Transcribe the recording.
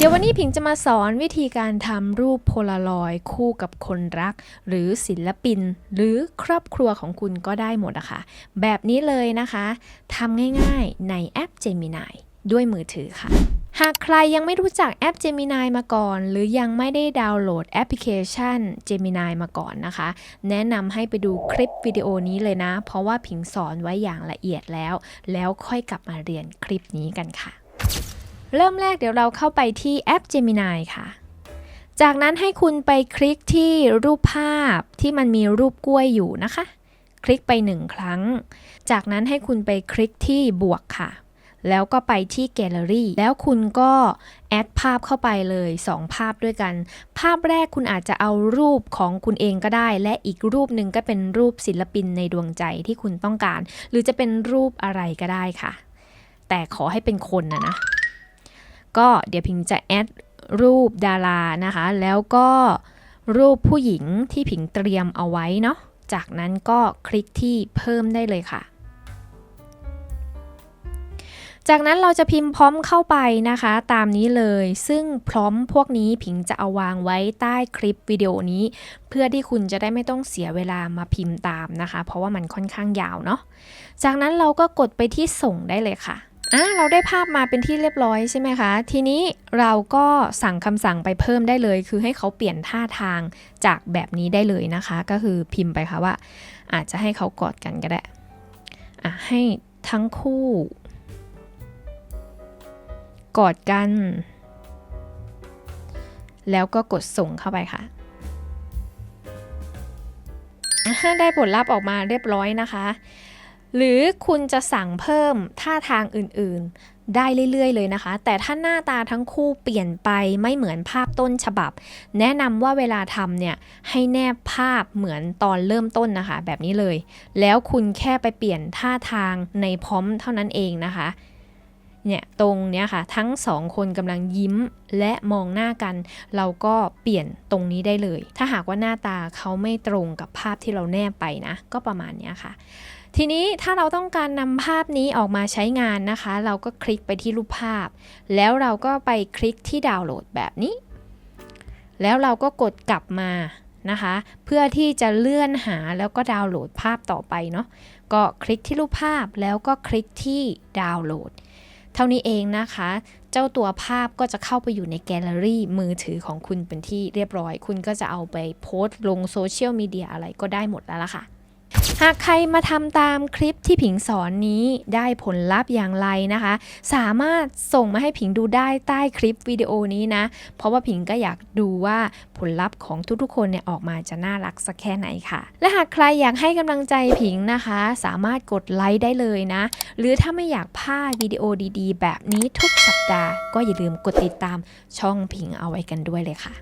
เดี๋ยววันนี้ผิงจะมาสอนวิธีการทำรูปโพลารอยด์คู่กับคนรัก หรือศิลปิน หรือครอบครัวของคุณก็ได้หมดอะค่ะแบบนี้เลยนะคะทำง่ายๆในแอป Gemini ด้วยมือถือค่ะ หากใครยังไม่รู้จักแอป Gemini มาก่อน หรือยังไม่ได้ดาวน์โหลดแอปพลิเคชัน Gemini มาก่อนนะคะ แนะนำให้ไปดูคลิปวิดีโอนี้เลยนะ เพราะว่าผิงสอนไว้อย่างละเอียดแล้ว แล้วค่อยกลับมาเรียนคลิปนี้กันค่ะ เริ่มแรกเดี๋ยวเราเข้าไปที่แอป Gemini ค่ะ จากนั้นให้คุณไปคลิกที่รูปภาพที่มันมีรูปกล้วยอยู่นะคะ คลิกไปหนึ่งครั้ง จากนั้นให้คุณไปคลิกที่บวกค่ะ แล้วก็ไปที่แกลเลอรี่แล้วคุณก็แอดภาพเข้าไปเลย 2 ภาพด้วยกัน ภาพแรกคุณอาจจะเอารูปของคุณเองก็ได้ และอีกรูปหนึ่งก็เป็นรูปศิลปินในดวงใจที่คุณต้องการ หรือจะเป็นรูปอะไรก็ได้ค่ะ แต่ขอให้เป็นคนนะนะ ก็เดี๋ยวพิงจะแอดรูปดารานะคะ แล้วก็รูปผู้หญิงที่พิงเตรียมเอาไว้เนาะ จากนั้นก็คลิกที่เพิ่มได้เลยค่ะ จากนั้นเราจะพิมพ์พร้อมเข้าไปนะคะ ตามนี้เลย ซึ่งพร้อมพวกนี้พิงจะเอาวางไว้ใต้คลิปวิดีโอนี้ เพื่อที่คุณจะได้ไม่ต้องเสียเวลามาพิมพ์ตามนะคะ เพราะว่ามันค่อนข้างยาวเนาะ จากนั้นเราก็กดไปที่ส่งได้เลยค่ะ อะเราได้ภาพมาเป็นที่เรียบร้อยใช่ไหมคะ ทีนี้เราก็สั่งคำสั่งไปเพิ่มได้เลย คือให้เขาเปลี่ยนท่าทางจากแบบนี้ได้เลยนะคะ ก็คือพิมพ์ไปค่ะว่า อาจจะให้เขากอดกันก็ได้อะให้ทั้งคู่ กอดกัน แล้วก็กดส่งเข้าไปค่ะอะได้ผลลัพธ์ออกมาเรียบร้อยนะคะ หรือคุณจะสั่งเพิ่มท่าทางอื่นๆ ได้เรื่อยๆ เลยนะคะ แต่ถ้าหน้าตาทั้งคู่เปลี่ยนไปไม่เหมือนภาพต้นฉบับ แนะนำว่าเวลาทำเนี่ยให้แนบภาพเหมือนตอนเริ่มต้นนะคะ แบบนี้เลย แล้วคุณแค่ไปเปลี่ยนท่าทางในพร้อมเท่านั้นเองนะคะเนี่ยตรงเนี้ยค่ะ ทั้งสองคนกำลังยิ้มและมองหน้ากัน เราก็เปลี่ยนตรงนี้ได้เลย ถ้าหากว่าหน้าตาเขาไม่ตรงกับภาพที่เราแนบไปนะ ก็ประมาณเนี้ยค่ะ ทีนี้ถ้าเราต้องการนำภาพนี้ออกมาใช้งานนะคะ เราก็คลิกไปที่รูปภาพ แล้วเราก็ไปคลิกที่ดาวน์โหลดแบบนี้ แล้วเราก็กดกลับมานะคะ เพื่อที่จะเลื่อนหาแล้วก็ดาวน์โหลดภาพต่อไปเนาะก็คลิกที่รูปภาพแล้วก็คลิกที่ดาวน์โหลด เท่านี้เองนะคะ เจ้าตัวภาพก็จะเข้าไปอยู่ในแกลเลอรี่มือถือของคุณเป็นที่เรียบร้อย คุณก็จะเอาไปโพสต์ลงโซเชียลมีเดียอะไรก็ได้หมดแล้วล่ะค่ะ หากใครมาทำตามคลิปที่ผิงสอนนี้ได้ผลลัพธ์อย่างไรนะคะ สามารถส่งมาให้ผิงดูได้ใต้คลิปวิดีโอนี้นะ เพราะว่าผิงก็อยากดูว่าผลลัพธ์ของทุกๆ คนเนี่ยออกมาจะน่ารักสักแค่ไหนค่ะ และหากใครอยากให้กำลังใจผิงนะคะ สามารถกดไลค์ได้เลยนะ หรือถ้าไม่อยากพลาดวิดีโอดีๆ แบบนี้ทุกสัปดาห์ ก็อย่าลืมกดติดตามช่องผิงเอาไว้กันด้วยเลยค่ะ